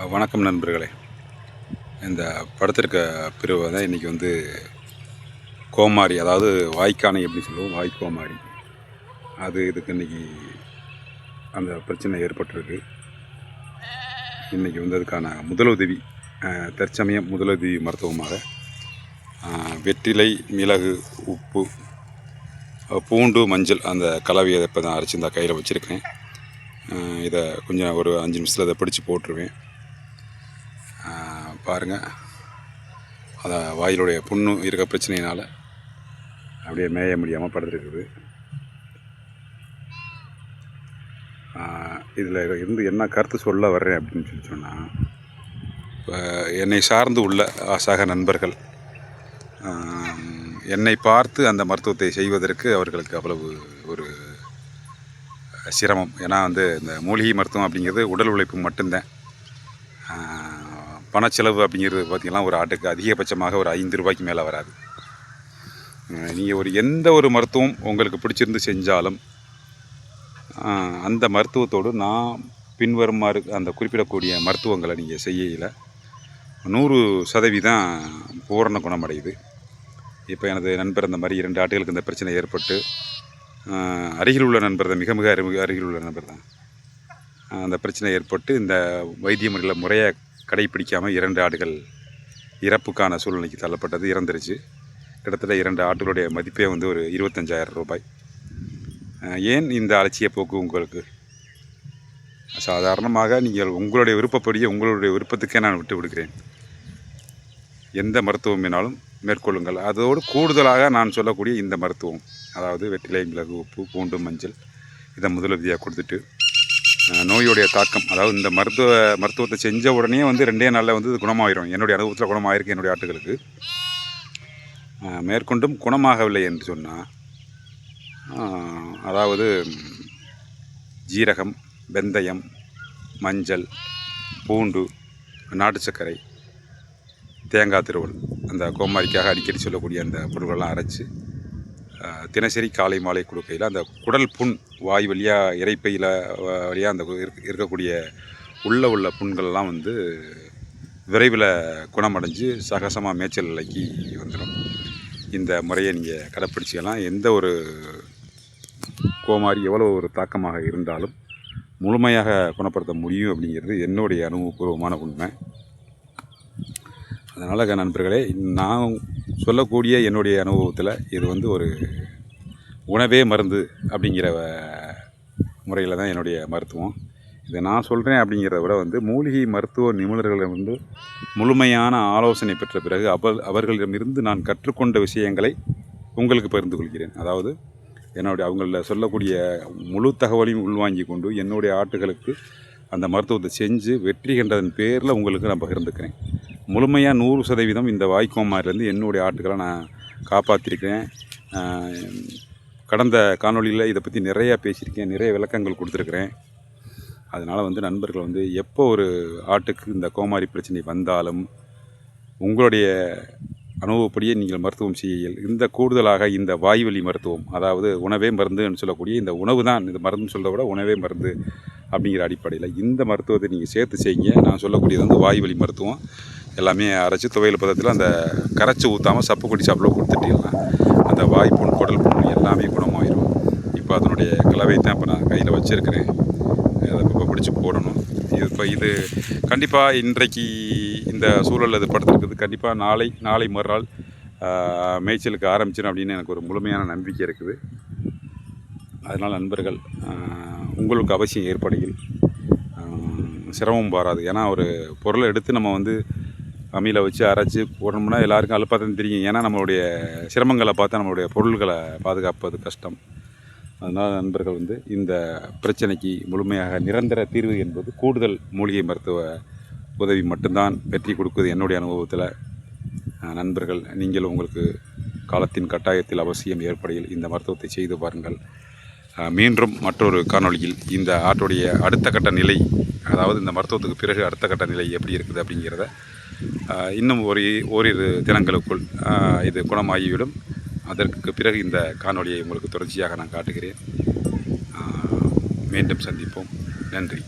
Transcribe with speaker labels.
Speaker 1: வணக்கம் நண்பர்களே. இந்த படத்திற்க பிரிவு தான் இன்றைக்கி வந்து கோமாரி அதாவது வாய்க்கானை எப்படி சொல்லுவோம் வாய்க்கோமாரி. அது இதுக்கு இன்றைக்கி அந்த பிரச்சனை ஏற்பட்டிருக்கு. இன்றைக்கி வந்து அதுக்கான முதலுதவி தற்சமயம் முதலுதவி மருத்துவமாக வெற்றிலை மிளகு உப்பு பூண்டு மஞ்சள் அந்த கலவையை இப்போ தான் அரைச்சி இந்த கையில் வச்சுருக்கேன். இதை கொஞ்சம் ஒரு அஞ்சு நிமிஷத்தில் அதை பிடிச்சி போட்டுருவேன். பாருங்கள் அதை வாயிலுடைய புண்ணு இருக்க பிரச்சனையினால் அப்படியே மேய முடியாமல் படுத்துருக்குது. இதில் இருந்து என்ன கருத்து சொல்ல வர்றேன் அப்படின்னு சொல்லி சொன்னால் இப்போ என்னை சார்ந்து உள்ள சக நண்பர்கள் என்னை பார்த்து அந்த மருத்துவத்தை செய்வதற்கு அவர்களுக்கு அவ்வளவு ஒரு சிரமம். ஏன்னா வந்து இந்த மூலிகை மருத்துவம் அப்படிங்கிறது உடல் உழைப்பு மட்டும்தான். பணச்செலவு அப்படிங்கிறது பார்த்திங்கன்னா ஒரு ஆட்டுக்கு அதிகபட்சமாக ஒரு ஐந்து ரூபாய்க்கு மேலே வராது. நீங்கள் ஒரு எந்த ஒரு மருத்துவம் உங்களுக்கு பிடிச்சிருந்து செஞ்சாலும் அந்த மருத்துவத்தோடு நான் பின்வருமாறு அந்த குறிப்பிடக்கூடிய மருத்துவங்களை நீங்கள் செய்யல நூறு சதவீதம் பூரண குணமடையுது. இப்போ எனது நண்பர் அந்த மாதிரி இரண்டு ஆட்டுகளுக்கு இந்த பிரச்சனை ஏற்பட்டு அருகில் உள்ள நண்பர் தான் மிக மிக அருகு அருகில் உள்ள நண்பர் தான். அந்த பிரச்சனை ஏற்பட்டு இந்த வைத்திய முறையில் முறையை கடைப்பிடிக்காமல் இரண்டு ஆடுகள் இறப்புக்கான சூழ்நிலைக்கு தள்ளப்பட்டது இறந்துருச்சு. கிட்டத்தட்ட இரண்டு ஆட்டுகளுடைய மதிப்பே வந்து ஒரு இருபத்தஞ்சாயிரம் ரூபாய். ஏன் இந்த அலட்சிய போக்கு உங்களுக்கு? சாதாரணமாக நீங்கள் உங்களுடைய விருப்பப்படியே உங்களுடைய விருப்பத்துக்கே நான் விட்டு விடுகிறேன். எந்த மருத்துவம் வேணாலும் மேற்கொள்ளுங்கள். அதோடு கூடுதலாக நான் சொல்லக்கூடிய இந்த மருத்துவம் அதாவது வெற்றிலை மிளகு உப்பு பூண்டு மஞ்சள் இதை முதலுதவியாக கொடுத்துட்டு நோயுடைய தாக்கம். அதாவது இந்த மருத்துவ மருத்துவத்தை செஞ்ச உடனே வந்து ரெண்டே நாளில் வந்து இது குணமாயிரும். என்னுடைய அனுபவத்தில் குணமாயிருக்கு என்னுடைய ஆட்டுகளுக்கு. மேற்கொண்டும் குணமாகவில்லை என்று சொன்னால் அதாவது ஜீரகம் வெந்தயம் மஞ்சள் பூண்டு நாட்டு சர்க்கரை தேங்காய் திருவல் அந்த கோமாரிக்காக அடிக்கடி சொல்லக்கூடிய அந்த பொருட்கள்லாம் அரைச்சி தினசரி காலை மாலை கொடுக்கையில் அந்த குடல் புண் வாய் வழியாக இறைப்பையில் வழியாக அந்த இருக்கக்கூடிய உள்ள உள்ள புண்கள்லாம் வந்து விரைவில் குணமடைஞ்சு சகசமாக மேய்ச்சல் நிலைக்கு வந்துடும். இந்த முறையை நீங்கள் கடைப்பிடிச்சிக்கலாம். எந்த ஒரு கோமாரி எவ்வளோ ஒரு தாக்கமாக இருந்தாலும் முழுமையாக குணப்படுத்த முடியும் அப்படிங்கிறது என்னுடைய அனுபவபூர்வமான உண்மை. அதனால் நண்பர்களே நான் சொல்லக்கூடிய என்னுடைய அனுபவத்தில் இது வந்து ஒரு உணவே மருந்து அப்படிங்கிற முறையில் தான் என்னுடைய மருத்துவம். இதை நான் சொல்கிறேன் அப்படிங்கிறத விட வந்து மூலிகை மருத்துவ நிபுணர்களிடம் வந்து முழுமையான ஆலோசனை பெற்ற பிறகு அவர் அவர்களிடமிருந்து நான் கற்றுக்கொண்ட விஷயங்களை உங்களுக்கு பகிர்ந்து கொள்கிறேன். அதாவது என்னுடைய அவங்கள சொல்லக்கூடிய முழு தகவலையும் உள்வாங்கி கொண்டு என்னுடைய ஆட்டுகளுக்கு அந்த மருத்துவத்தை செஞ்சு வெற்றி கண்டதன் பேரில் உங்களுக்கு நான் பகிர்ந்துக்கிறேன். முழுமையாக நூறு சதவீதம் இந்த வாய்க்கோமாரிலேருந்து என்னுடைய ஆட்டுகளை நான் காப்பாற்றிருக்கிறேன் கடந்த காணொளியில் இதை பற்றி நிறையா பேசியிருக்கேன் நிறைய விளக்கங்கள் கொடுத்துருக்குறேன். அதனால் வந்து நண்பர்கள் வந்து எப்போ ஒரு ஆட்டுக்கு இந்த கோமாரி பிரச்சனை வந்தாலும் உங்களுடைய அனுபவப்படியே நீங்கள் மருத்துவம் செய்யல். இந்த கூடுதலாக இந்த வாய்வழி மருத்துவம் அதாவது உணவே மருந்துன்னு சொல்லக்கூடிய இந்த உணவு தான் இந்த மருந்துன்னு சொல்கிறத விட உணவே மருந்து அப்படிங்கிற அடிப்படையில் இந்த மருத்துவத்தை நீங்கள் சேர்த்து செய்யுங்க. நான் சொல்லக்கூடியது வந்து வாய்வழி மருத்துவம். எல்லாமே அரைச்சி துவையல் பதத்தில் அந்த கரைச்சி ஊற்றாமல் சப்பு கொடி சாப்பிட கொடுத்துட்டீங்கன்னா அந்த வாய் குடல் புண் எல்லாமே குணமாயிரும். இப்போ அதனுடைய கலவை தான் இப்போ நான் கையில் வச்சுருக்கிறேன். அதை இப்போ பிடிச்சி போடணும். இது இப்போ இது கண்டிப்பாக இன்றைக்கு இந்த சூழல் அது படுத்துருக்குது கண்டிப்பாக நாளை நாளை மறுநாள் மேய்ச்சலுக்கு ஆரம்பிச்சிடும் அப்படின்னு எனக்கு ஒரு முழுமையான நம்பிக்கை இருக்குது. அதனால் நண்பர்கள் உங்களுக்கு அவசியம் ஏற்படையில் சிரமம் பாராது. ஏன்னா ஒரு பொருளை எடுத்து நம்ம வந்து அம்மியில் வச்சு அரைச்சி போடணும்னா எல்லாருக்கும் அழுப்பாக தெரியும். ஏன்னா நம்மளுடைய சிரமங்களை பார்த்தா நம்மளுடைய பொருள்களை பாதுகாப்பது கஷ்டம். அதனால் நண்பர்கள் வந்து இந்த பிரச்சனைக்கு முழுமையாக நிரந்தர தீர்வு என்பது கூடுதல் மூலிகை மருத்துவ உதவி மட்டும்தான் வெற்றி கொடுக்குது என்னுடைய அனுபவத்தில். நண்பர்கள் நீங்கள் உங்களுக்கு காலத்தின் கட்டாயத்தில் அவசியம் ஏற்படையில் இந்த மருத்துவத்தை செய்து பாருங்கள். மீண்டும் மற்றொரு காணொளியில் இந்த ஆட்டுடைய அடுத்த கட்ட நிலை அதாவது இந்த மருத்துவத்துக்கு பிறகு அடுத்த கட்ட நிலை எப்படி இருக்குது அப்படிங்கிறத இன்னும் ஒரு ஓரிரு தினங்களுக்குள் இது குணமாகிவிடும். அதற்கு பிறகு இந்த காணொளியை உங்களுக்கு தொடர்ச்சியாக நான் காட்டுகிறேன். மீண்டும் சந்திப்போம். நன்றி.